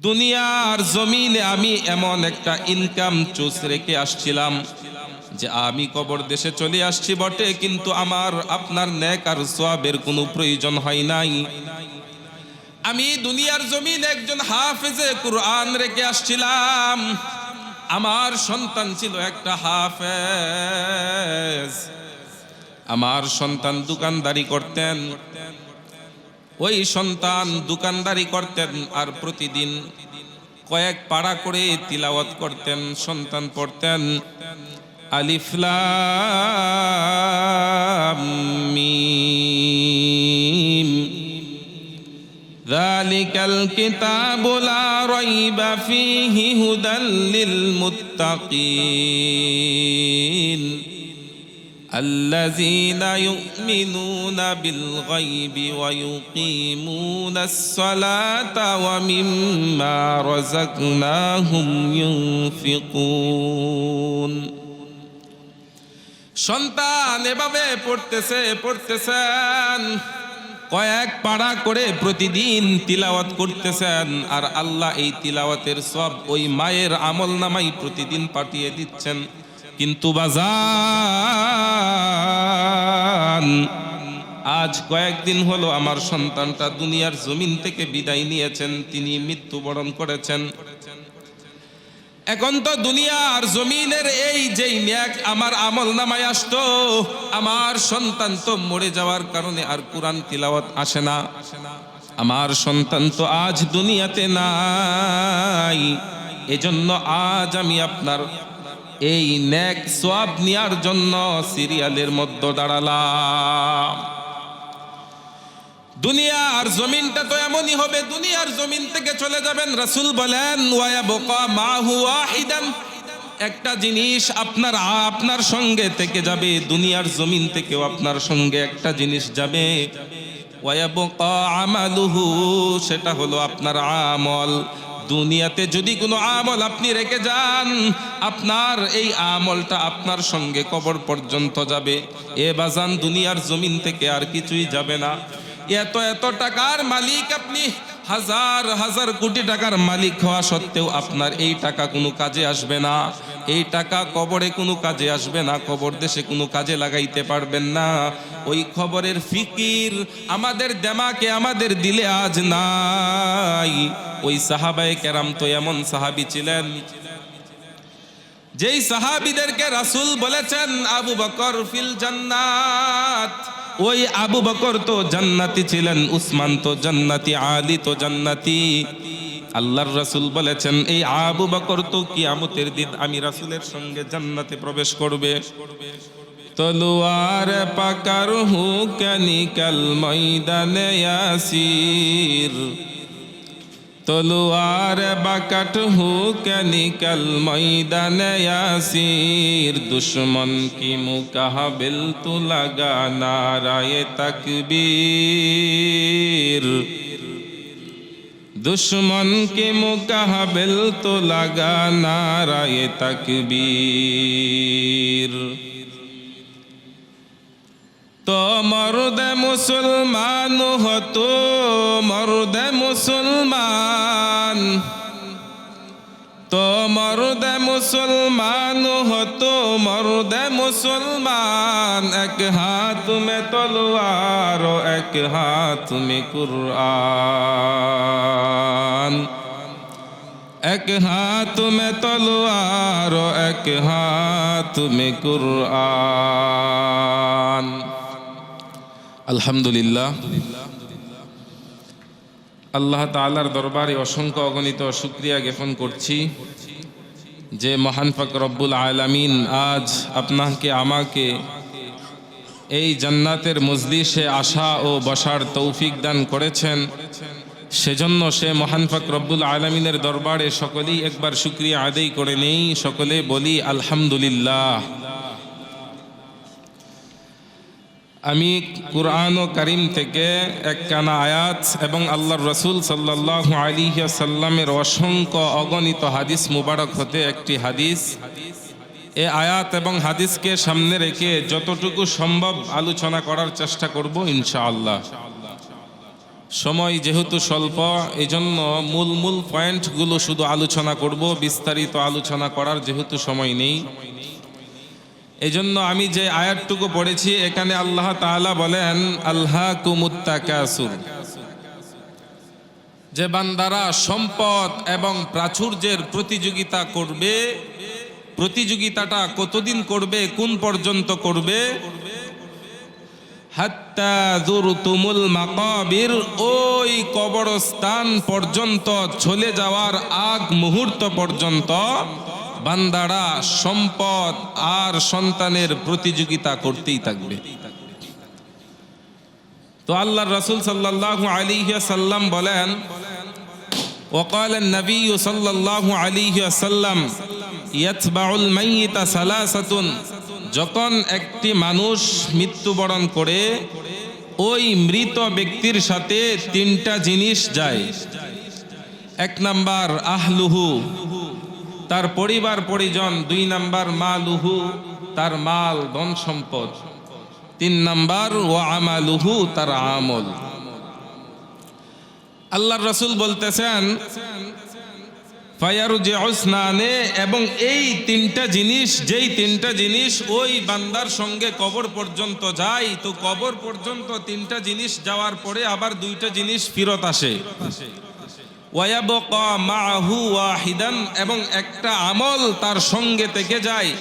দুনিয়ার জমিনে আমি এমন একটা ইনকাম চুস রেখে আসছিলাম যে আমি কবর দেশে চলে আসছি বটে, কিন্তু আমার, আপনার ন্যাক আর সোয়াবের কোনো প্রয়োজন হয় নাই। আমি দুনিয়ার জমিন একজন হাফেজে কুরআন রেখে আসছিলাম। আমার সন্তান ছিল একটা হাফেজ। আমার সন্তান দোকানদারি করতেন। ওই সন্তান দোকানদারি করতেন আর প্রতিদিন কয়েক পাড়া করে তিলাওয়াত করতেন সন্তান পড়তেন আলিফলাম মিম ذلك الكتاب لا ريب فيه هدى للمتقين الذين يؤمنون بالغيب ويقيمون الصلاة ومما رزقناهم ينفقون. সন্তান এভাবে পড়তেছে, পড়তেছেন। কয়েক পাড়া করে প্রতিদিন তিলাওয়াত করতেছেন, আর আল্লাহ এই তিলাওয়াতের সব ওই মায়ের আমল নামাই প্রতিদিন পাঠিয়ে দিচ্ছেন। কিন্তু বাজান, আজ কয়েকদিন হলো আমার সন্তানটা দুনিয়ার জমিন থেকে বিদায় নিয়েছেন, তিনি মৃত্যুবরণ করেছেন। এখন তো দুনিয়ার জমিনের এই যেই ন্যাক আমার আমল নামায় আসতো, আমার সন্তান তো মরে যাওয়ার কারণে আর কোরআন তিলাওয়াত আসে না। আমার সন্তান তো আজ দুনিয়াতে নাই, এজন্য আজ আমি আপনার এই ন্যাক সোয়াব নেওয়ার জন্য সিরিয়ালের মধ্যে দাঁড়ালাম। দুনিয়ার জমিনটা তো এমনই হবে, দুনিয়ার জমিন থেকে চলে যাবেন। রাসুল বলেন মাহু ওয়াহিদান। একটা জিনিস আপনার আপনার সঙ্গে থেকে যাবে, দুনিয়ার জমিন থেকেও আপনার সঙ্গে একটা জিনিস যাবে। ওয়া বকা আমালুহু, সেটা হলো আপনার আমল। দুনিয়াতে যদি কোনো আমল আপনি রেখে যান, আপনার এই আমলটা আপনার সঙ্গে কবর পর্যন্ত যাবে। এ বাজান দুনিয়ার জমিন থেকে আর কিছুই যাবে না। এত এত টাকার মালিক আপনি, হাজার হাজার কোটি টাকার মালিক হওয়া সত্ত্বেও আপনার এই টাকা কোনো কাজে আসবে না। এই টাকা কবরে কোনো কাজে আসবে না, কবর দেশে কোনো কাজে লাগাইতে পারবেন না। ওই খবরের ফিকির আমাদের দেমাকে আমাদের দিলে আজ নাই। ওই সাহাবায়ে কেরাম তো এমন সাহাবি ছিলেন। যেই সাহাবিদেরকে রাসূল বলেছেন, আবু বকর ফিল জান্নাত। ওই আবু বকর তো জান্নাতি ছিলেন, উসমান তো জান্নাতি, আলী তো জান্নাতি। আল্লাহর রাসূল বলেছেন, এই আবু বকর তো কিয়ামতের দিন আমি রাসূলের সঙ্গে জান্নাতে প্রবেশ করবে। তলোয়ার পাকার হু কানিকাল ময়দানে ইয়াসির। তলোয়ার বাকাট হুকানি কাল ময়দানে আসির দুশ্মন কি মুকাহাবিল তু লাগা নারায় তকবীর। দুশ্মন কি মুকাহাবিল তু লাগা নারায় তকবীর। তো মরদে মুসলমান হতো মরদে মুসলমান। তো মরদে মুসলমান হতো মরদে মুসলমান। এক হাত মে তলোয়ার, এক হাত মে কুরআন। এক হাত মে তলোয়ার, এক হাত মে কুরআন। আলহামদুলিল্লাহ। আল্লাহ তাআলার দরবারে অসংখ্য অগণিত শুক্রিয়া জ্ঞাপন করছি যে মহান পাক রব্বুল আলামিন আজ আপনাকে, আমাকে এই জান্নাতের মজলিসে আসা ও বসার তৌফিক দান করেছেন। সেজন্য সে মহান পাক রব্বুল আলমিনের দরবারে সকলেই একবার শুক্রিয়া আদায় করে নেই। সকলে বলি আলহামদুলিল্লাহ। আমি কুরআন ও করিম থেকে একখানা আয়াত এবং আল্লাহর রসুল সাল্লাহ আলী সাল্লামের অসংখ্য অগণিত হাদিস মুবারক হতে একটি হাদিস। এ আয়াত এবং হাদিসকে সামনে রেখে যতটুকু সম্ভব আলোচনা করার চেষ্টা করব ইনশাআল্লাহ। সময় যেহেতু স্বল্প এই জন্য মূল মূল পয়েন্টগুলো শুধু আলোচনা করব, বিস্তারিত আলোচনা করার যেহেতু সময় নেই। এই জন্য আমি যে আয়াতটুকু পড়েছি, এখানে আল্লাহ তাআলা বলেন আল্লাহ কুমুত্তাকাসুর যে বান্দারা সম্পদ এবং প্রাচুর্যের প্রতিযোগিতা করবে, প্রতিযোগিতাটা কতদিন করবে, কোন পর্যন্ত করবে? হাত্তা জুরতুমুল মাকাবির, ওই কবরস্থান পর্যন্ত চলে যাওয়ার আগ মুহূর্ত পর্যন্ত বান্দারা সম্পদ আর সন্তানের প্রতিযোগিতা করতেই থাকবে তো আল্লাহ রসুল সাল্লাল্লাহু আলাইহি সাল্লাম বলেন وقال النبي صلى الله عليه وسلم يتبع الميت ثلاثه যখন একটি মানুষ মৃত্যুবরণ করে ওই মৃত ব্যক্তির সাথে তিনটা জিনিস যায় এক নাম্বার আহলুহু তার পরিবার পরিজন দুই নাম্বার মালুহু, তার মাল ধন সম্পদ। তিন নাম্বার ও আমালুহু, তার আমল। আল্লাহর রসুল বলতেছেন ফায়ারু যে ওসনানে এবং এই তিনটা জিনিস, যেই তিনটা জিনিস ওই বান্দার সঙ্গে কবর পর্যন্ত যায়, তো কবর পর্যন্ত তিনটা জিনিস যাওয়ার পরে আবার দুইটা জিনিস ফিরত আসে। এবং একটা আমল তার সঙ্গে থেকে যায়।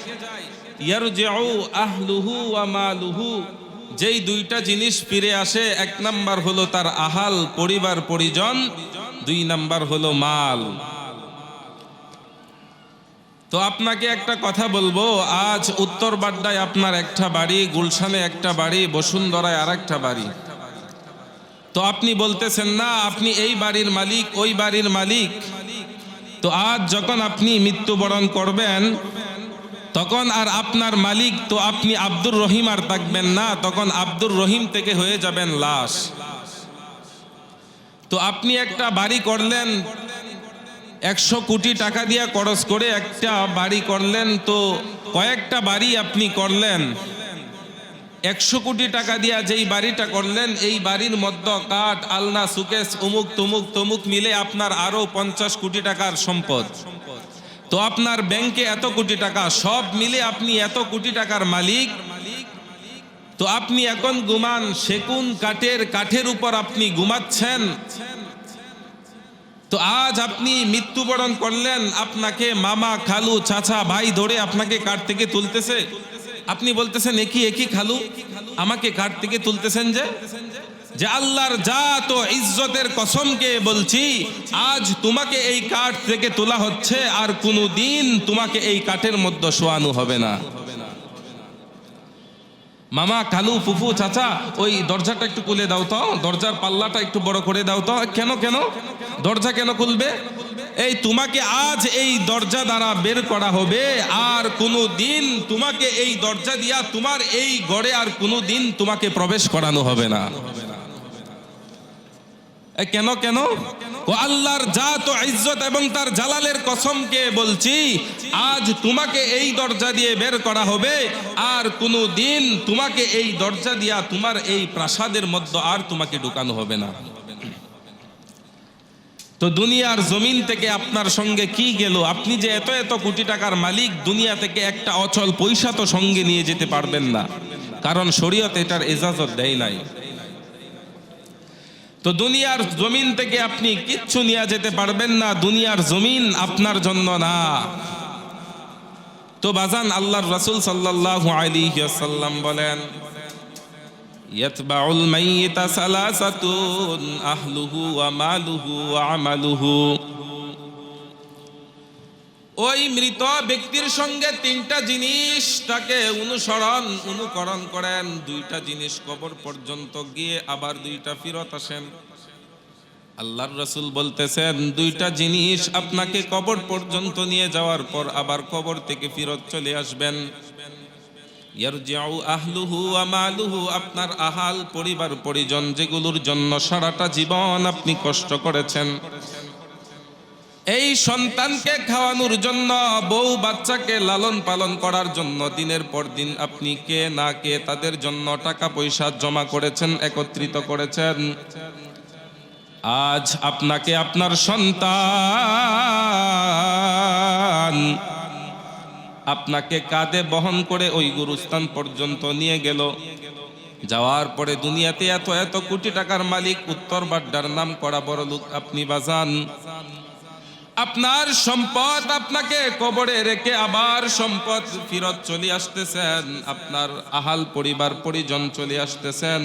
যেই দুইটা জিনিস ফিরে আসে, এক নাম্বার হলো তার আহাল, পরিবার, পরিজন, দুই নাম্বার হলো মাল। তো আপনাকে একটা কথা বলব, আজ উত্তর বাড্ডায় আপনার একটা বাড়ি, গুলশানে একটা বাড়ি, বসুন্ধরায় আর একটা বাড়ি। তো আপনি বলতেছেন, না, আপনি এই বাড়ির মালিক, ওই বাড়ির মালিক। তো আজ যখন আপনি মৃত্যুবরণ করবেন, তখন আর আপনার মালিক তো আপনি আব্দুর রহিম আর থাকবেন না, তখন আব্দুর রহিম থেকে হয়ে যাবেন লাশ। তো আপনি একটা বাড়ি করলেন, একশো কোটি টাকা দিয়ে খরচ করে একটা বাড়ি করলেন, তো কয়েকটা বাড়ি আপনি করলেন। একশো কোটি টাকা দিয়া যেই বাড়িটা করলেন, এই বাড়ির মধ্য কাঠ, আলনা সুকেশ উমুক, তুমুক, তমুক মিলে আপনার আরও পঞ্চাশ কোটি টাকার সম্পদ। তো আপনার ব্যাংকে এত কোটি টাকা, সব মিলে আপনি এত কোটি টাকার মালিক। তো আপনি এখন গুমান, সেকুন কাঠের কাঠের উপর আপনি ঘুমাচ্ছেন। তো আজ আপনি মৃত্যুবরণ করলেন, আপনাকে মামা, খালু, চাচা, ভাই ধরে আপনাকে কাঠ থেকে তুলতেছে। আপনি বলতেছেন একই একই খালু? আমাকে কাঠ থেকে তুলতেছেন যে যে আল্লাহর জাত ও ইজ্জতের কসমকে বলছি, আজ তোমাকে এই কাঠ থেকে তোলা হচ্ছে আর কোনো দিন তোমাকে এই কাঠের মধ্যে শোয়ানো হবে না। মামা কালু ফুফু, চাচা, ওই দরজাটা একটু খুলে দাও তো, দরজার পাল্লাটা একটু বড় করে দাও তো। কেন কেন? দরজা কেন খুলবে? এই তোমাকে আজ এই দরজা দ্বারা বের করা হবে। আর কোনো দিন তোমাকে এই দরজা দিয়া তোমার এই গড়ে আর কোনো দিন তোমাকে প্রবেশ করানো হবে না। কেন কেন? ও আল্লাহর জাত ও ইজ্জত এবং তার জালালের কসমকে বলছি, আজ তোমাকে এই দরজা দিয়ে বের করা হবে। আর কোনো দিন তোমাকে এই দরজা দিয়া তোমার এই প্রাসাদের মধ্যে আর তোমাকে ঢুকানো হবে না। তো দুনিয়ার জমিন থেকে আপনার সঙ্গে কি গেল? আপনি যে এত এত কোটি টাকার মালিক, দুনিয়া থেকে একটা অচল পয়সা তো সঙ্গে নিয়ে যেতে পারবেন না। কারণ শরীয়ত এটার এজাজত দেয় নাই। তো দুনিয়ার জমিন থেকে আপনি কিচ্ছু নিয়ে যেতে পারবেন না, দুনিয়ার জমিন আপনার জন্য না। তো বাজান, আল্লাহর রাসূল সাল্লাল্লাহু আলাইহি ওয়াসাল্লাম বলেন সালাসাতুন আহলুহু ওয়া মালুহু ওয়া আমালুহু। ওই মৃত ব্যক্তির সঙ্গে তিনটা জিনিস তাকে অনুসরণ, অনুকরণ করেন। দুইটা জিনিস কবর পর্যন্ত গিয়ে আবার দুইটা ফিরত আসেন। আল্লাহর রসুল বলতেছেন, দুইটা জিনিস আপনাকে কবর পর্যন্ত নিয়ে যাওয়ার পর আবার কবর থেকে ফিরত চলে আসবেন। আপনার আহাল পরিবার পরিজন যেগুলোর জন্য সারাটা জীবন আপনি কষ্ট করেছেন। এই সন্তানকে খাওয়ানোর জন্য, বউ বাচ্চাকে লালন পালন করার জন্য দিনের পর দিন আপনি কে না কে তাদের জন্য টাকা পয়সা জমা করেছেন, একত্রিত করেছেন। আজ আপনাকে আপনার সন্তান আপনাকে কাঁধে বহন করে ওই গুরুস্থান পর্যন্ত নিয়ে গেল। যাওয়ার পরে দুনিয়াতে এত এত কোটি টাকার মালিক উত্তর বাড্ডার নাম করা বড় লোক আপনি বাজান আপনার সম্পদ আপনাকে কবরে রেখে আবার সম্পদ ফিরত চলে আসতেছেন। আপনার আহাল পরিবার, পরিজন চলে আসতেছেন।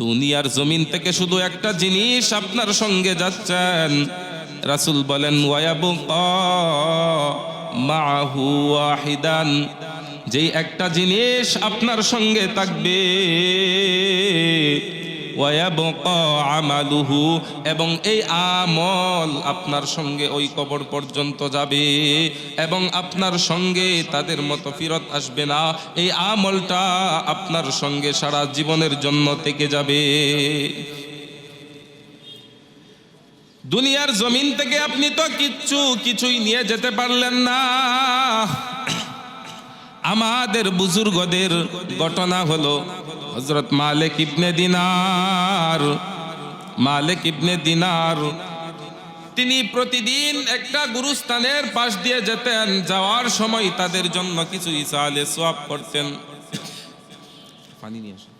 দুনিয়ার জমিন থেকে শুধু একটা জিনিস আপনার সঙ্গে যাচ্ছেন। রাসূল বলেন ওয়াবু মাহু ওয়াহিদান, যেই একটা জিনিস আপনার সঙ্গে থাকবে। আমালুহু, এবং এই আমল আপনার সঙ্গে ওই কবর পর্যন্ত যাবে, এবং আপনার সঙ্গে তাদের মতো ফিরত আসবে না। এই আমলটা আপনার সঙ্গে সারা জীবনের জন্য থেকে যাবে। দুনিয়ার জমিন থেকে আপনি তো কিচ্ছু কিছুই নিয়ে যেতে পারলেন না। আমাদের বুজুর্গদের ঘটনা হলো হজরত মালিক ইবনে দিনার। মালিক ইবনে দিনার, তিনি প্রতিদিন একটা গুরুস্থানের পাশ দিয়ে যেতেন, যাওয়ার সময় তাদের জন্য কিছু ইসালে সোয়াব করতেন। পানি নিয়ে আসো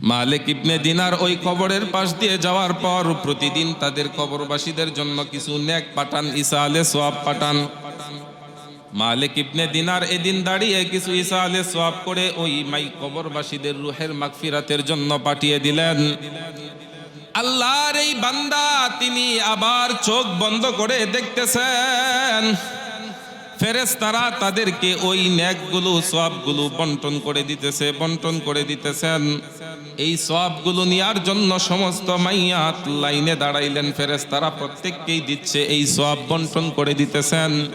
মালিক ইবনে দিনার ওই কবরের পাশ দিয়ে যাওয়ার পর প্রতিদিন তাদের কবরবাসীদের জন্য কিছু নেক পাঠান ইসালে সোয়াব পাঠান। মালিক ইবনে দিনার এদিন দাঁড়িয়ে কিছু ইসা আলে সোয়াব করে ওই মাই কবরবাসীদের রুহের মাগফিরাতের জন্য পাঠিয়ে দিলেন। আল্লাহর এই বান্দা, তিনি আবার চোখ বন্ধ করে দেখতেছেন। ফেরেশতারা তাদেরকে ওই ন্যাকগুলো, সবগুলো বন্টন করে দিতেছে, বন্টন করে দিতেছেন। এই সবগুলো নেওয়ার জন্য সমস্ত মাইয়াত লাইনে দাঁড়াইলেন। ফেরেশতারা প্রত্যেককেই দিচ্ছে, এই সব বন্টন করে দিতেছেন।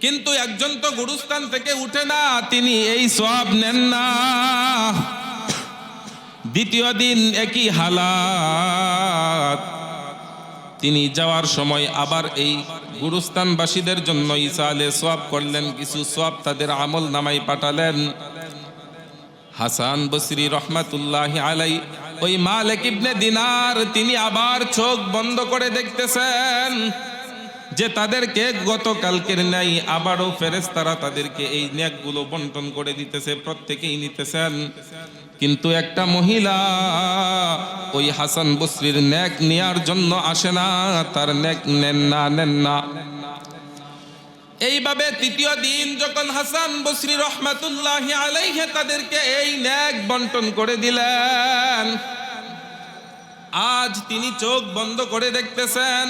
কিন্তু একজন তো গুরুস্থান থেকে উঠে না, তিনি এই সব নেন না। দ্বিতীয় দিন একই হালাত। তিনি যাওয়ার সময় আবার এই গুরুস্থানবাসীদের জন্য ঈসা আলে সোয়াব করলেন, কিছু সোয়াব তাদের আমল নামাই পাঠালেন। হাসান বসরি রহমাতুল্লাহ আলাই ওই মালিক ইবনে দিনার তিনি আবার চোখ বন্ধ করে দেখতেছেন। যে তাদেরকে গতকালকের নাই আবারও ফেরেশতারা তাদেরকে এই ন্যাকগুলো বন্টন করে দিতেছে, প্রত্যেকেই নিতেছেন। কিন্তু একটা মহিলা ওই হাসান বসরির ন্যাক নেয়ার জন্য আসে না, তার ন্যাক নেন না নেন না। এইভাবে তৃতীয় দিন যখন হাসান বসরি রহমাতুল্লাহ আলাইহে তাদেরকে এই ন্যাক বন্টন করে দিলেন, আজ তিনি চোখ বন্ধ করে দেখতেছেন।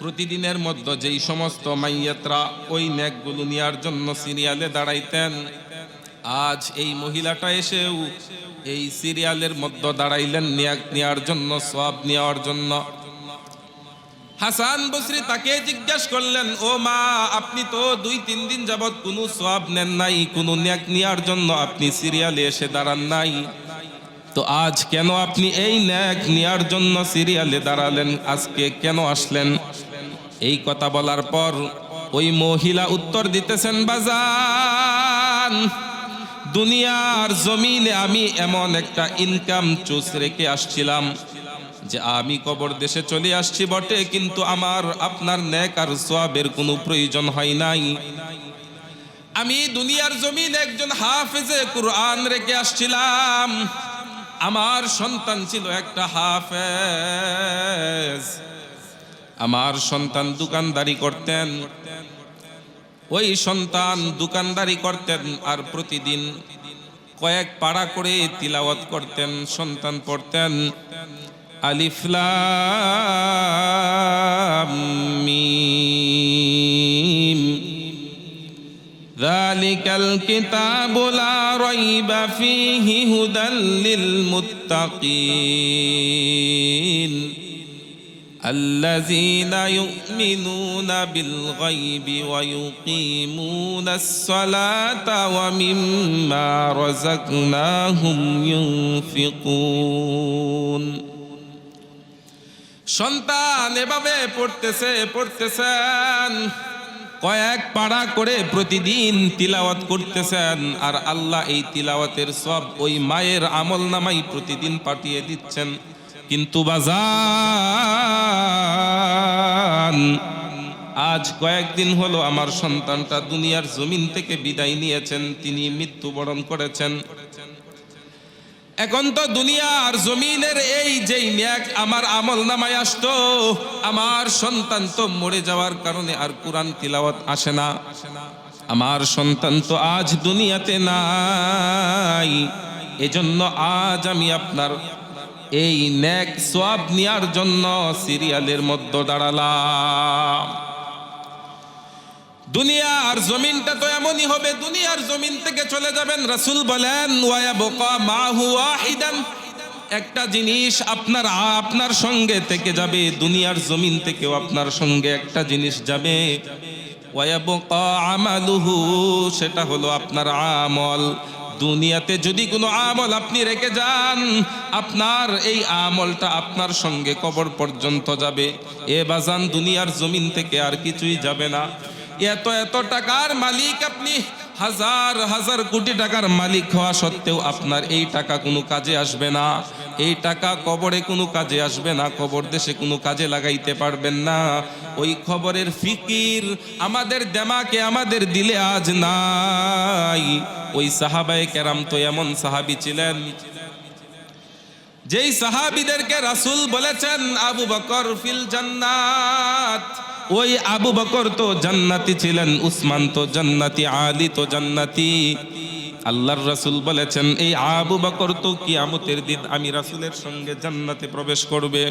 প্রতিদিনের মধ্যে যেই সমস্ত মাইয়াতরা ওই ন্যাকগুলো নেওয়ার জন্য সিরিয়ালে দাঁড়াইতেন, আজ এই মহিলাটা এসেও এই সিরিয়ালের মধ্যে দাঁড়াইলেন নেওয়ার জন্য সব নেওয়ার জন্য। হাসান বসরি তাকে জিজ্ঞেস করলেন, ও মা, আপনি তো দুই, তিন দিন যাবৎ কোনো সব নেন নাই, কোনো ন্যাক নেওয়ার জন্য আপনি সিরিয়ালে এসে দাঁড়ান নাই। তো আজ কেন আপনি এই ন্যাক নেওয়ার জন্য সিরিয়ালে দাঁড়ালেন? আজকে কেন আসলেন? এই কথা বলার পর ওই মহিলা উত্তর দিতেছেন, বাজান, দুনিয়ার জমিনে আমি এমন একটা ইনকাম চুস রেখে আসছিলাম যে আমি কবর দেশে চলে আসছি বটে, কিন্তু আমার, আপনার ন্যাক আর সোয়াবের কোনো প্রয়োজন হয় নাই। আমি দুনিয়ার জমিন একজন হাফেজে কুরআন রেখে আসছিলাম। আমার সন্তান ছিল একটা হাফেজ। আমার সন্তান দোকানদারি করতেন ওই সন্তান দোকানদারি করতেন আর প্রতিদিন কয়েক পাড়া করে তিলাওয়াত করতেন সন্তান পড়তেন আলিফলাম মিম ذلك الكتاب لا ريب فيه هدى للمتقين الذين يؤمنون بالغيب ويقيمون الصلاة ومما رزقناهم ينفقون. সন্তান এভাবে পড়তেছে, পড়তেছেন। কয়েক পাড়া করে প্রতিদিন তিলাওয়াত করতেছেন, আর আল্লাহ এই তিলাওয়াতের সব ওই মায়ের আমল নামাই প্রতিদিন পাঠিয়ে দিচ্ছেন। কিন্তু বাজান, আজ কয়েকদিন হলো আমার সন্তানটা দুনিয়ার জমিন থেকে বিদায় নিয়েছেন, তিনি মৃত্যুবরণ করেছেন। এখন তো দুনিয়া আর জমিনের এই যেই ন্যাক আমার আমল নামায় আসতো, আমার সন্তান তো মরে যাওয়ার কারণে আর কোরআন তিলাওয়াত আসে না। আমার সন্তান তো আজ দুনিয়াতে নাই, এজন্য আজ আমি আপনার এই ন্যাক সোয়াব নেওয়ার জন্য সিরিয়ালের মধ্যে দাঁড়ালাম। দুনিয়া আর জমিনটা তো এমনই হবে, দুনিয়ার জমিন থেকে চলে যাবেন। রাসূল বলেন ওয়া বকা মাহু ওয়াহিদান। একটা জিনিস আপনার আপনার সঙ্গে থেকে যাবে, দুনিয়ার জমিন থেকেও আপনার সঙ্গে একটা জিনিস যাবে। ওয়া বকা আমালুহু, সেটা হলো আপনার আমল। দুনিয়াতে যদি কোনো আমল আপনি রেখে যান, আপনার এই আমলটা আপনার সঙ্গে কবর পর্যন্ত যাবে। এ বাজান, দুনিয়ার জমিন থেকে আর কিছুই যাবে না। এত এত টাকার মালিক আপনি, হাজার হাজার কোটি টাকার মালিক হওয়া সত্ত্বেও আপনার এই টাকা কোনো কাজে আসবে না। এই টাকা কবরে কোনো কাজে আসবে না, কবর দেশে কোনো কাজে লাগাইতে পারবেন না। ওই খবরের ফিকির আমাদের দেমাকে আমাদের দিলে আজ নাই। ওই সাহাবায়ে কেরাম তো এমন সাহাবি ছিলেন। যেই সাহাবিদেরকে রাসূল বলেছেন, আবু বকর ফিল জান্নাত। ওই আবু বকর তো জান্নাতি ছিলেন, উসমান তো জান্নাতি, আলী তো জান্নাতি। আল্লাহর রাসূল বলেছেন, এই আবু বকর তো কিয়ামতের দিন আমি রাসুলের সঙ্গে জান্নাতে প্রবেশ করবে।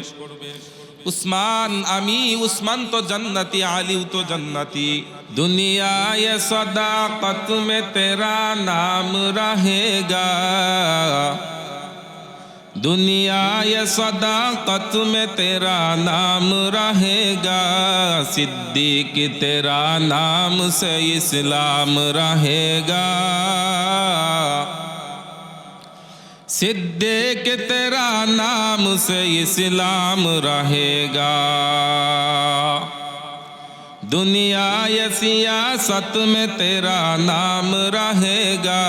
عثمان، امی عثمان تو جنتی، علی تو جنتی۔ دنیا یہ صداقت میں تیرا نام رہے گا۔ دنیا یہ صداقت میں تیرا نام رہے گا۔ صدیق، تیرا نام سے اسلام رہے گا۔ صدیق تیرا نام سے اسلام رہے گا۔ دنیا یا سیاست میں تیرا نام رہے گا۔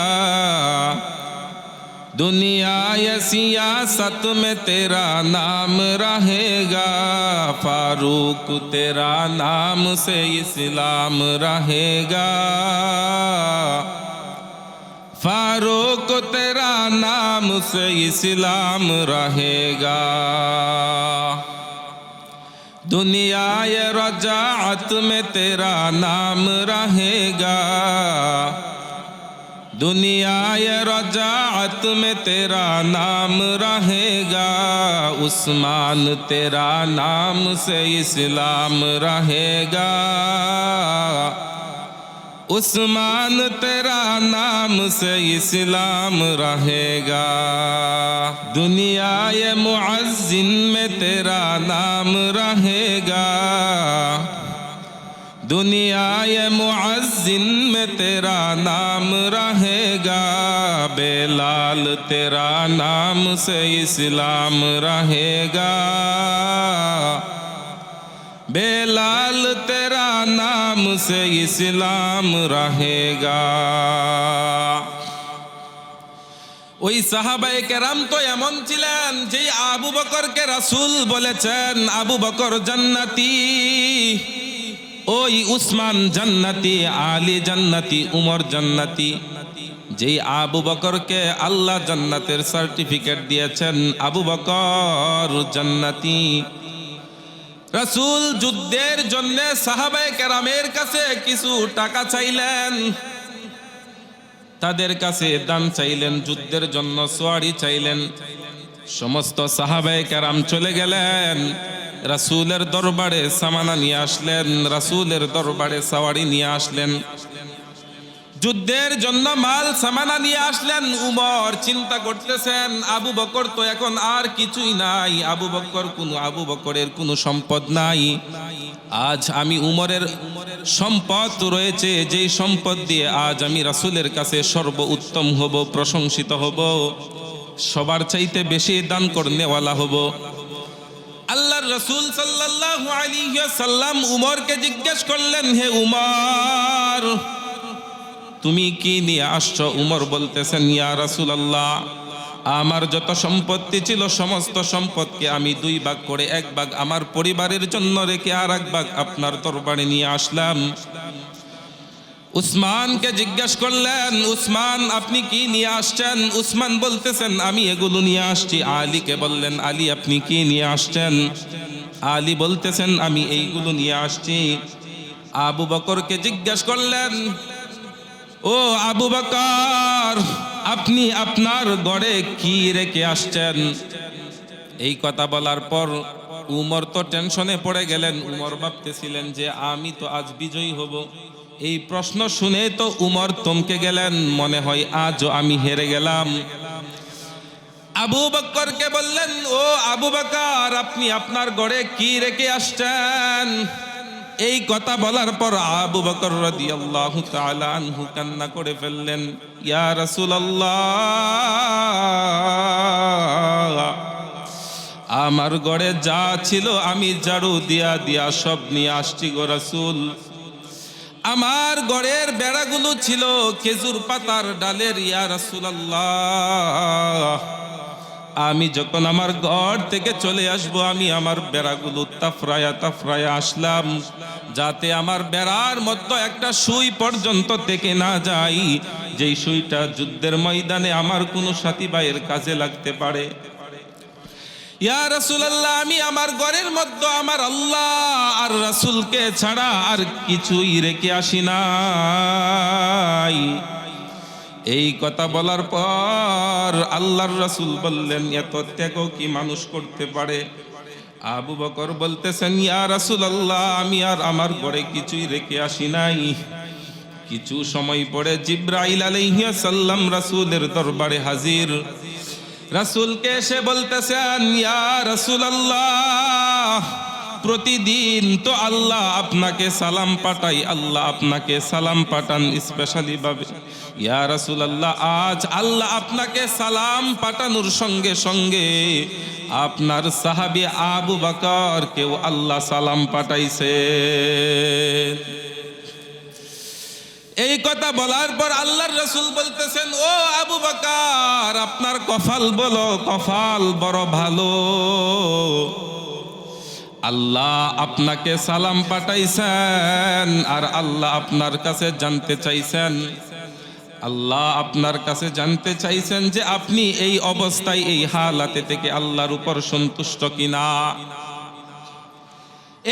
دنیا یا سیاست میں تیرا نام رہے گا۔ فاروق تیرا نام سے اسلام رہے گا۔ فاروق تیرا نام سے اسلام رہے گا۔ دنیا رجعت میں تیرا نام رہے گا۔ دنیا رجعت میں تیرا نام رہے گا۔ عثمان تیرا نام سے اسلام رہے گا۔ उस्मान तेरा नाम से इस्लाम रहेगा दुनिया ये मुअज्जिन में तेरा नाम रहेगा दुनिया ये मुअज्जिन में तेरा नाम रहेगा बेलाल तेरा नाम से इस्लाम रहेगा बेलाल तेरा नाम से इस्लाम रहेगा ওই সাহাবায়ে কেরাম তো এমন ছিলেন যে আবু বকরকে রাসূল বলেছেন আবু বকর জান্নাতি ওই উসমান জান্নাতি আলী জান্নাতি উমর জান্নাতি যেই আবু বকরকে আল্লাহ জান্নাতের সার্টিফিকেট দিয়েছেন আবু বকর জান্নাতি রাসূল যুদ্ধের জন্য সাহাবায়ে কেরামের কাছে কিছু টাকা চাইলেন। তাদের কাছে দান চাইলেন, যুদ্ধের জন্য সোয়ারি চাইলেন। সমস্ত সাহাবায়ে কেরাম চলে গেলেন। রাসূলের দরবারে সামানা নিয়ে আসলেন, রাসূলের দরবারে সাওয়ারি নিয়ে আসলেন। যুদ্ধের জন্য মাল সামানা নিয়ে আসলেন উমর। চিন্তা করতেছেন, আবু বকর তো এখন আর কিছুই নাই। আবু বকর কোনো, আবু বকরের কোনো সম্পদ নাই। আজ আমি উমরের সম্পদ রয়েছে, যেই সম্পদ দিয়ে আজ আমি রাসূলের কাছে সর্ব উত্তম হব, প্রশংসিত হব। সবার চাইতে বেশি দান করনেওয়ালা হব। আল্লাহর রসুল সাল্লাল্লাহু আলাইহি সাল্লাম উমরকে জিজ্ঞেস করলেন, হে উমর তুমি কি নিয়ে আসছো? উমর বলতেছেন, ইয়া রাসুল আল্লাহ আমার যত সম্পত্তি ছিল, সমস্ত সম্পদকে আমি দুই ভাগ করে এক ভাগ আমার পরিবারের জন্য রেখে আর এক ভাগ আপনার দরবারে নিয়ে আসলাম। উসমানকে জিজ্ঞেস করলেন, উসমান, আপনি কি নিয়ে আসছেন? উসমান বলতেছেন, আমি এগুলো নিয়ে আসছি। আলীকে বললেন, আলী, আপনি কি নিয়ে আসছেন? আলী বলতেছেন, আমি এইগুলো নিয়ে আসছি। আবু বকরকে জিজ্ঞেস করলেন ও আবু বকর, আপনি আপনার গড়ে কি রেখে আসছেন? এই কথা বলার পর উমর তো টেনশনে পড়ে গেলেন। উমর ভাবতেছিলেন যে আমি তো আজ বিজয়ী হব। এই প্রশ্ন শুনে তো উমর থমকে গেলেন। মনে হয় আজও আমি হেরে গেলাম। আবু বক্করকে বললেন, ও আবু বকর, আপনি আপনার গড়ে কি রেখে আসছেন? এই কথা বলার পর আবু বকর রাদিয়াল্লাহু তাআলা আনহু কান্না করে ফেললেন, ইয়া রাসূলুল্লাহ, আমার গড়ে যা ছিল আমি ঝাড়ু দিয়া দিয়া সব নিয়ে আসছি গো রাসূল। আমার গড়ের বেড়াগুলো ছিল খেজুর পাতার ডালের, ইয়া রাসূলুল্লাহ। আমি যখন আমার ঘর থেকে চলে আসব, আমি আমার বেড়াগুলো তাফরায়া তাফরায়া আসলাম, যাতে আমার বেড়ার মধ্যে একটা সুই পর্যন্ত থেকে না যাই যেই সুইটা যুদ্ধের ময়দানে আমার কোনো সাথী ভাইয়ের কাজে লাগতে পারে। ইয়া রাসূলুল্লাহ, আমি আমার ঘরের মধ্যে আমার আল্লাহ আর রাসূলকে ছাড়া আর কিছুই রেখে আসি নাই। এই কথা বলার পর আল্লাহর রাসূল বললেন, এত ত্যাগ কি মানুষ করতে পারে? আবু বকর বলতেছেন, ইয়া রাসুল আল্লাহ আমি আর আমার ঘরে কিছুই রেখে আসি নাই। কিছু সময় পরে জিব্রাইল আলাইহিস সাল্লাম রাসূলের দরবারে হাজির। রাসূলকে এসে বলতেছেন, ইয়া রাসূলুল্লাহ প্রতিদিন তো আল্লাহ আপনাকে সালাম পাঠাই, আল্লাহ আপনাকে সালাম পাঠান স্পেশালি ভাবে। ইয়া রাসূলুল্লাহ, আজ আল্লাহ আপনাকে সালাম পাঠানোর সঙ্গে সঙ্গে আপনার সাহাবী আবু বকর কেউ আল্লাহ সালাম পাঠাইছে। এই কথা বলার পর আল্লাহর রসুল বলতেছেন, ও আবু বাকার, আপনার কফাল বলো, কফাল বড় ভালো। আল্লাহ আপনাকে সালাম পাঠাইছেন আর আল্লাহ আপনার কাছে জানতে চাইছেন। আল্লাহ আপনার কাছে জানতে চাইছেন যে আপনি এই অবস্থায় এই হালাতে থেকে আল্লাহর উপর সন্তুষ্ট কিনা।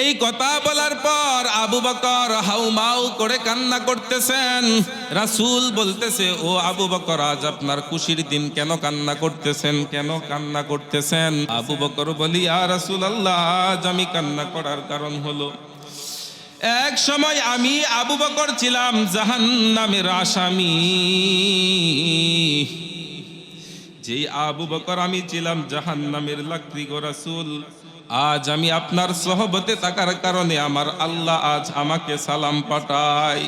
এই কথা বলার পর আবু বকর হাউমাউ করে কান্না করতেছেন। রাসূল বলতেছে, ও আবু বকর, আজ আপনার খুশির দিন কেন কান্না করতেছেন? কেন কান্না করতেছেন? আবু বকর বলি আর রাসূল আল্লাহ আজ আমি কান্না করার কারণ হলো, এক সময় আমি আবু বকর ছিলাম জাহান্নামের আসামি। যেই আবু বকর আমি ছিলাম জাহান্নামের লাকড়ি গো রাসূল আজ আমি আপনার সহবতে থাকার কারণে আমার আল্লাহ আজ আমাকে সালাম পাঠায়।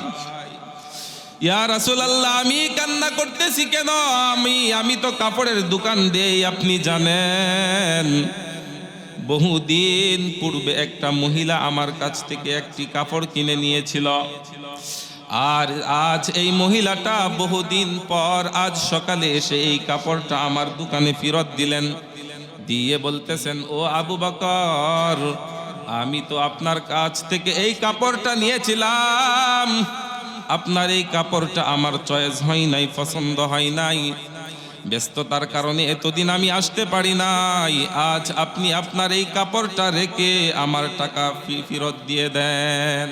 ইয়া রাসূল আল্লাহ আমি কান্না করতেছি কেন? আমি আমি তো কাপড়ের দোকান দেই, আপনি জানেন। বহুদিন পূর্বে একটা মহিলা আমার কাছ থেকে একটি কাপড় কিনে নিয়েছিল। আর আজ এই মহিলাটা বহুদিন পর আজ সকালে এসে এই কাপড়টা আমার দোকানে ফেরত দিলেন। দিয়ে বলতেছেন, ও আবু বকর, আমি তো আপনার কাছ থেকে এই কাপড়টা নিয়েছিলাম। আপনার এই কাপড়টা আমার চয়েস হয় নাই, পছন্দ হয় নাই। ব্যস্ততার কারণে এতদিন আমি আসতে পারি নাই। আজ আপনি আপনার এই কাপড়টা রেখে আমার টাকা ফেরত দিয়ে দেন।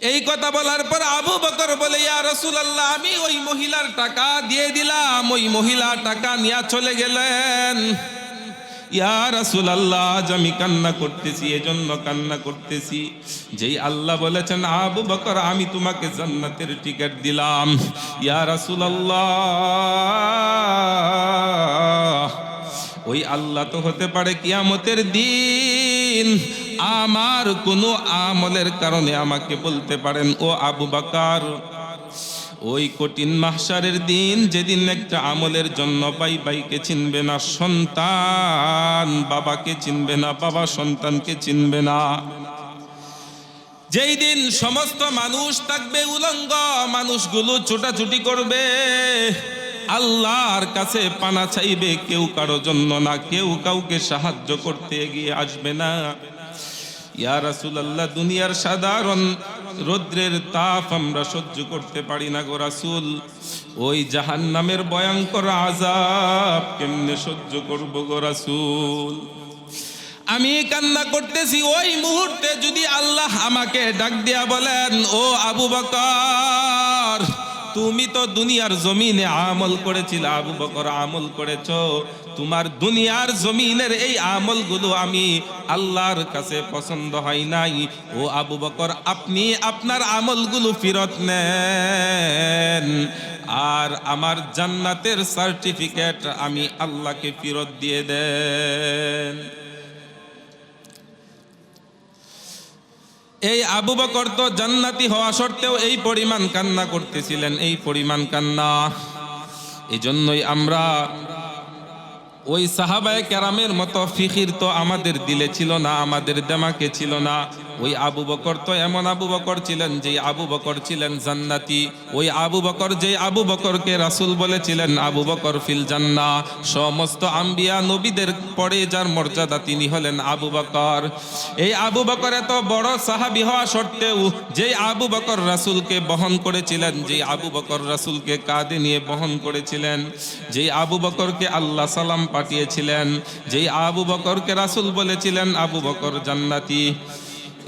এই কথা বলার পর আবু বকর বলে, ইয়া রাসূলুল্লাহ, আমি ওই মহিলার টাকা দিয়ে দিলাম। ওই মহিলা টাকা নিয়ে চলে গেলেন। ইয়া রাসূলুল্লাহ, আজ আমি কান্না করতেছি, এজন্য কান্না করতেছি। যেই আল্লাহ বলেছেন, আবু বকর, আমি তোমাকে জান্নাতের টিকিট দিলাম। ইয়া রাসূলুল্লাহ, ওই আল্লাহ তো হতে পারে কিয়ামতের দিন। আমার কোনো আমলের কারণে আমাকে বলতে পারেন, ও আবু বাকার, ওই কঠিন মাহশারের দিন যেদিন একটা আমলের জন্য ভাই ভাইকে চিনবে না, সন্তান বাবাকে চিনবে না, বাবা সন্তানকে চিনবে না। যেই দিন সমস্ত মানুষ থাকবে উলঙ্গ, মানুষগুলো ছোটাছুটি করবে, আল্লাহর কাছে পানা চাইবে, কেউ কারও জন্য না, কেউ কাউকে সাহায্য করতে এগিয়ে আসবে না। ইয়া রাসূলুল্লাহ, দুনিয়ার সাধারণ রৌদ্রের তাপ আমরা সহ্য করতে পারি না গো রাসূল। ওই জাহান্নামের ভয়ঙ্কর আযাব কেমনে সহ্য করব গো রাসূল? আমি কান্না করতেছি, ওই মুহূর্তে যদি আল্লাহ আমাকে ডাক দিয়া বলেন, ও আবু বকর, তুমি তো দুনিয়ার জমিনে আমল করেছিল, আবু বকর আমল করেছ তোমার দুনিয়ার জমিনের এই আমলগুলো আমি আল্লাহর কাছে পছন্দ হয় নাই। ও আবু বকর, আপনি আপনার আমলগুলো ফিরত নেন। আর আমার জান্নাতের সার্টিফিকেট আমি আল্লাহকে ফিরত দিয়ে দেন। এই আবু বকর তো জান্নাতি হওয়া সত্ত্বেও এই পরিমাণ কান্না করতেছিলেন, এই পরিমাণ কান্না। এই জন্যই আমরা ওই সাহাবায় কেরামের মতো ফিকির তো আমাদের দিলে ছিল না আমাদের দেমাকে ছিল না। ওই আবু বকর তো এমন আবু বকর ছিলেন যে আবু বকর ছিলেন জান্নাতি। ওই আবু বকর যে আবু বকরকে রাসুল বলেছিলেন, আবু বকর ফিল জান্না সমস্ত আম্বিয়া নবীদের পরে যার মর্যাদা তিনি হলেন আবু বকর। এই আবু বকর এত বড় সাহাবী হওয়া সত্ত্বেও যে আবু বকর রাসুলকে বহন করেছিলেন যে আবু বকর রাসুলকে কাঁধে নিয়ে বহন করেছিলেন যে আবু বকরকে আল্লাহ সালাম পাঠিয়েছিলেন, যেই আবু বকরকে রাসূল বলেছিলেন, আবু বকর জান্নাতি।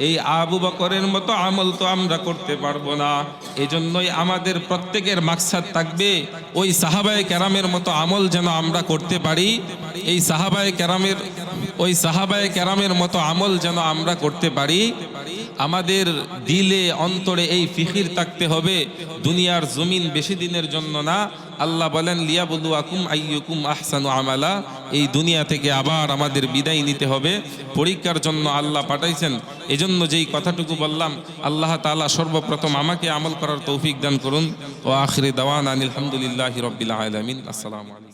এই আবু বকরের মতো আমল তো আমরা করতে পারব না। এজন্যই আমাদের প্রত্যেকের মাকসাদ থাকবে, ওই সাহাবায় ক্যারামের মতো আমল যেন আমরা করতে পারি। এই সাহাবায় ক্যারামের ওই সাহাবায় ক্যারামের মতো আমল যেন আমরা করতে পারি। আমাদের দিলে, অন্তরে এই ফিকির থাকতে হবে। দুনিয়ার জমিন বেশি দিনের জন্য না আল্লাহ বলেন লিয়া লিয়াবুলু আকুম আইয়ুকুম আহসানু আমালা। এই দুনিয়া থেকে আবার আমাদের বিদায় নিতে হবে। পরীক্ষার জন্য আল্লাহ পাঠাইছেন। এজন্য যেই কথাটুকু বললাম, আল্লাহ তালা সর্বপ্রথম আমাকে আমল করার তৌফিক দান করুন। ও আখরে দাওয়ান আলহামদুলিল্লাহি রাব্বিল আলমিন। আসসালামু আলাইকুম।